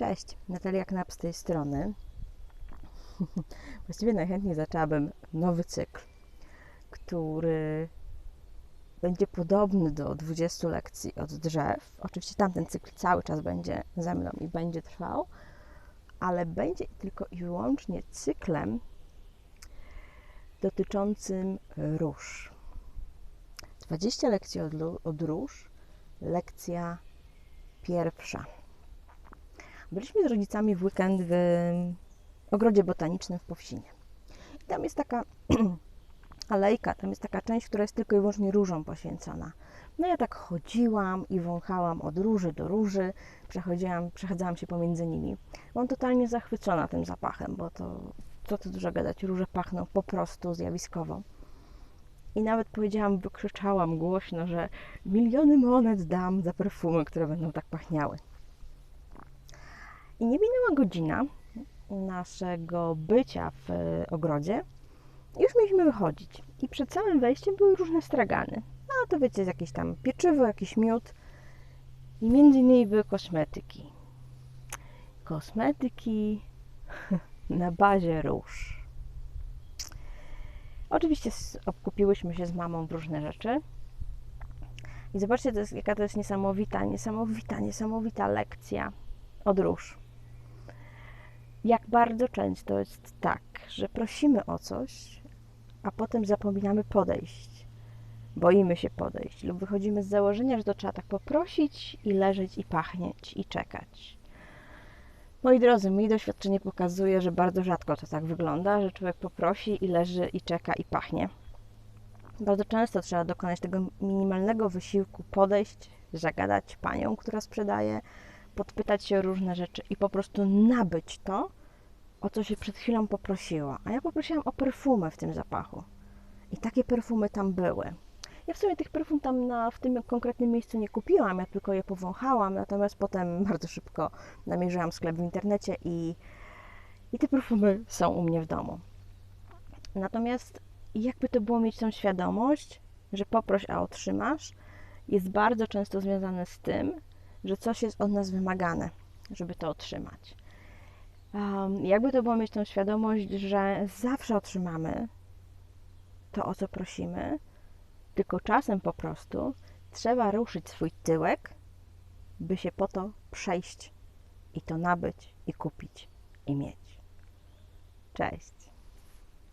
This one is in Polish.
Cześć, Natalia Knap z tej strony. Właściwie najchętniej zaczęłabym nowy cykl, który będzie podobny do 20 lekcji od drzew. Oczywiście tamten cykl cały czas będzie ze mną i będzie trwał, ale będzie tylko i wyłącznie cyklem dotyczącym róż. 20 lekcji od, od róż, lekcja pierwsza. Byliśmy z rodzicami w weekend w ogrodzie botanicznym w Powsinie. I tam jest taka alejka, tam jest taka część, która jest tylko i wyłącznie różom poświęcona. No ja tak chodziłam i wąchałam od róży do róży, przechodziłam, przechadzałam się pomiędzy nimi. Byłam totalnie zachwycona tym zapachem, bo to, co tu dużo gadać, róże pachną po prostu zjawiskowo. I nawet powiedziałam, wykrzyczałam głośno, że miliony monet dam za perfumy, które będą tak pachniały. I nie minęła godzina naszego bycia w e, ogrodzie. Już mieliśmy wychodzić. I przed całym wejściem były różne stragany. No to wiecie, jakieś tam pieczywo, jakiś miód. I między innymi były kosmetyki. Kosmetyki na bazie róż. Oczywiście obkupiłyśmy się z mamą w różne rzeczy. I zobaczcie, to jest, jaka to jest niesamowita, niesamowita, niesamowita lekcja od róż. Jak bardzo często jest tak, że prosimy o coś, a potem zapominamy podejść. Boimy się podejść, lub wychodzimy z założenia, że to trzeba tak poprosić i leżeć i pachnieć i czekać. Moi drodzy, mi doświadczenie pokazuje, że bardzo rzadko to tak wygląda, że człowiek poprosi i leży i czeka i pachnie. Bardzo często trzeba dokonać tego minimalnego wysiłku, podejść, zagadać panią, która sprzedaje, podpytać się o różne rzeczy i po prostu nabyć to, o co się przed chwilą poprosiła. A ja poprosiłam o perfumy w tym zapachu. I takie perfumy tam były. Ja w sumie tych perfum tam na, w tym konkretnym miejscu nie kupiłam, ja tylko je powąchałam, natomiast potem bardzo szybko namierzyłam sklep w internecie i, i te perfumy są u mnie w domu. Natomiast jakby to było mieć tą świadomość, że poproś, a otrzymasz, jest bardzo często związane z tym, że coś jest od nas wymagane, żeby to otrzymać. Um, jakby to było mieć tą świadomość, że zawsze otrzymamy to, o co prosimy, tylko czasem po prostu trzeba ruszyć swój tyłek, by się po to przejść i to nabyć i kupić i mieć. Cześć.